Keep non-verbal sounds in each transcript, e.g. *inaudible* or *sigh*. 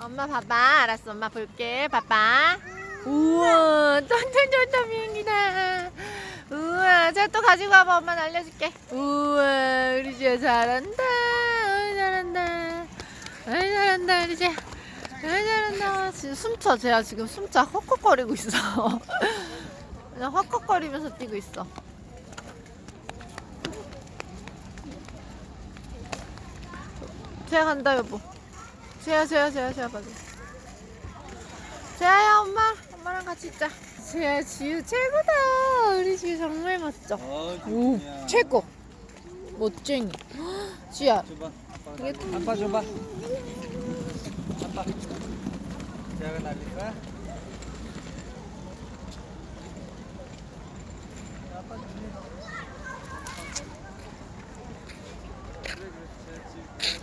엄마 봐봐. 알았어. 엄마 볼게. 봐봐. 우와, 짠짠짠짠 비행기다. 우와, 자 또 가지고 와봐. 엄마 알려줄게. 우와, 우리 지아 잘한다. 어이, 잘한다. 어이, 잘한다, 우리 지아. 어이, 잘한다. 지금 숨차. 제가 지금 숨차 헉헉거리고 있어. *laughs* 그냥 헉헉거리면서 뛰고 있어. 제가 간다, 여보. 제야, 제야, 제야, 제야, 빨리. 제아야, 엄마. 엄마랑 같이 있자. 제야, 지우 최고다. 우리 지우 정말 멋져. 어, 오. 최고. 멋쟁이. *gasps* 지우야, 줘봐. 이게 아빠 줘봐. 아빠. 제가 날릴 거야? 아빠 줄래? 그래, 그래. 그렇지.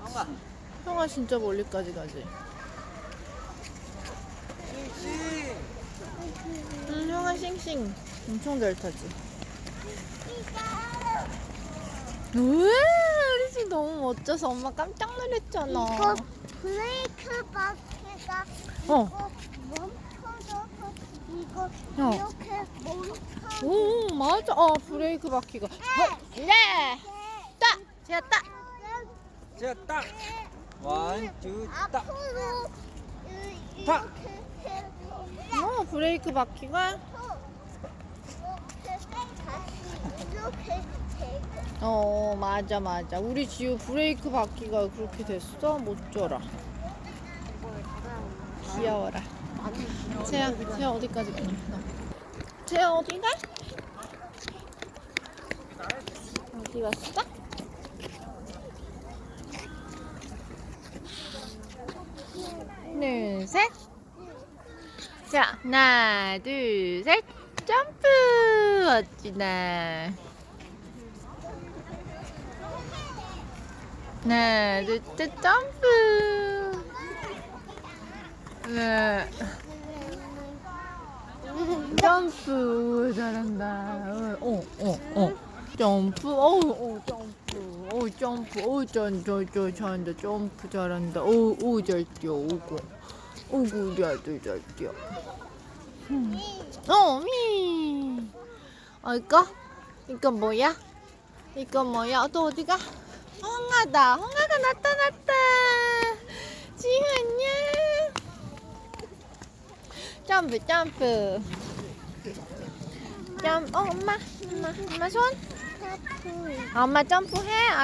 엄마. 진짜 멀리까지 가지. 싱싱. 응, 형아 싱싱. 엄청 잘 타지. 우와, 우리 집 너무 멋져서 엄마 깜짝 놀랐잖아. 이거 브레이크 바퀴가 어, 이거 멈춰져서 이거 어. 이렇게 멈춰 오, 맞아. 어, 브레이크 바퀴가. 어, 네. 따, 제가 따. 자, 딱. 원, 투, 딱. 해서 어, 브레이크 바퀴가. 어, 맞아, 맞아. 우리 지우 브레이크 바퀴가 그렇게 됐어? 못 줘라. 귀여워라. 쟤야, 쟤야 어디까지 가냐? 너. 쟤야 어디 가? 어디 갔어? 둘, 셋. 자, 하나, 둘, 셋. 점프! 멋지다. 하나, 둘, 셋, 점프! 네. 점프 잘한다. 어, 어, 어. 점프, 어, 어, 점프, 어, 점프, 어, 전, 저, 저, 잘한다. 점프 잘한다. 오, 오, 잘 뛰어, 오고. 오구, 잘 뛰어, 잘 뛰어. 음. 어, 미. 어, 이거? 이거 뭐야? 이거 뭐야? 또 어디가? 홍아다. 홍아가 나타났다. 지우 안녕. 점프 점프. 점. 어 엄마. 엄마. 엄마 손. 아, 엄마 점프해.